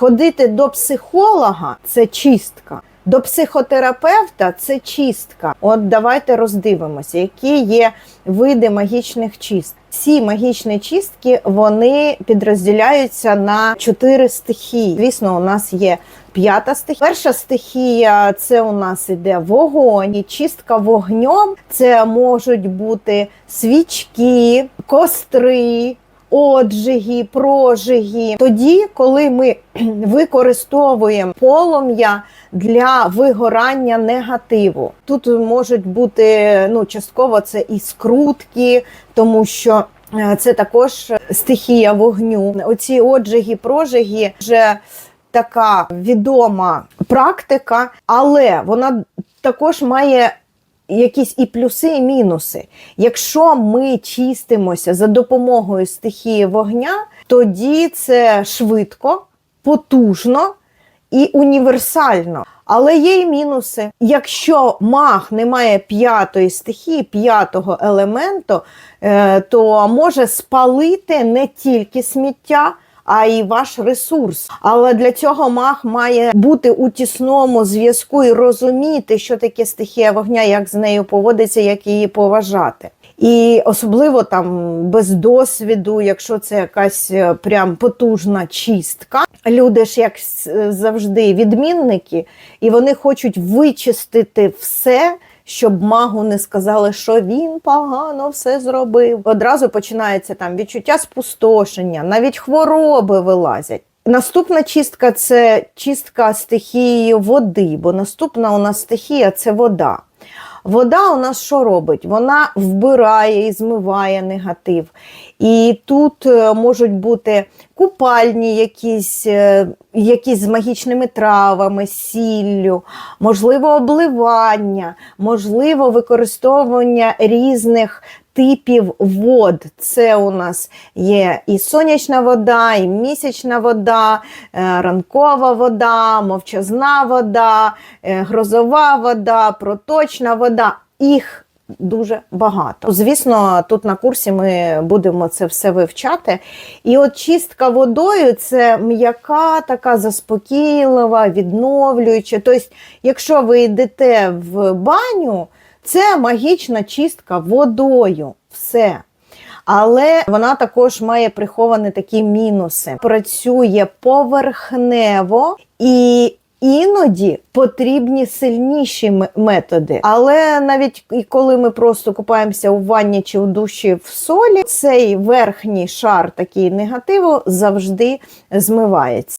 Сходити до психолога це чистка. До психотерапевта це чистка. От давайте роздивимося, які є види магічних чисток. Всі магічні чистки вони підрозділяються на чотири стихії. Звісно, у нас є п'ята стихія. Перша стихія це у нас іде вогонь. І чистка вогнем це можуть бути свічки, костри. Оджиги, прожиги. Тоді, коли ми використовуємо полум'я для вигорання негативу. Тут можуть бути ну, частково це і скрутки, тому що е, це також стихія вогню. Оці оджиги, прожиги вже така відома практика, але вона також має. Якісь і плюси, і мінуси. Якщо ми чистимося за допомогою стихії вогня, тоді це швидко, потужно і універсально. Але є і мінуси. Якщо маг не має п'ятої стихії, п'ятого елементу, е, то може спалити не тільки сміття. А й ваш ресурс. Але для цього маг має бути у тісному зв'язку і розуміти, що таке стихія вогня, як з нею поводиться, як її поважати. І особливо там без досвіду, якщо це якась е, прям потужна чистка. Люди ж, як завжди, відмінники, і вони хочуть вичистити все. Щоб магу не сказали, що він погано все зробив. Одразу починається там відчуття спустошення, навіть хвороби вилазять. Наступна чистка це чистка стихією води, бо наступна у нас стихія це вода. Вода у нас що робить? Вона вбирає і змиває негатив. І тут е, можуть бути купальні, якісь, е, якісь з магічними травами, сіллю, можливо, обливання, можливо, використовування різних типів вод. Це у нас є і сонячна вода, і місячна вода, е, ранкова вода, мовчазна вода, е, грозова вода, проточна вода. Їх дуже багато. Звісно, тут на курсі ми будемо це все вивчати. І от чистка водою це м'яка, така заспокійлива, відновлююча. Тобто, якщо ви йдете в баню, це магічна чистка водою. Все. Але вона також має приховані такі мінуси. Працює поверхнево і іноді потрібні сильніші методи. Але навіть коли ми просто купаємося у ванні чи у душі в солі, цей верхній шар такий негативу завжди змивається.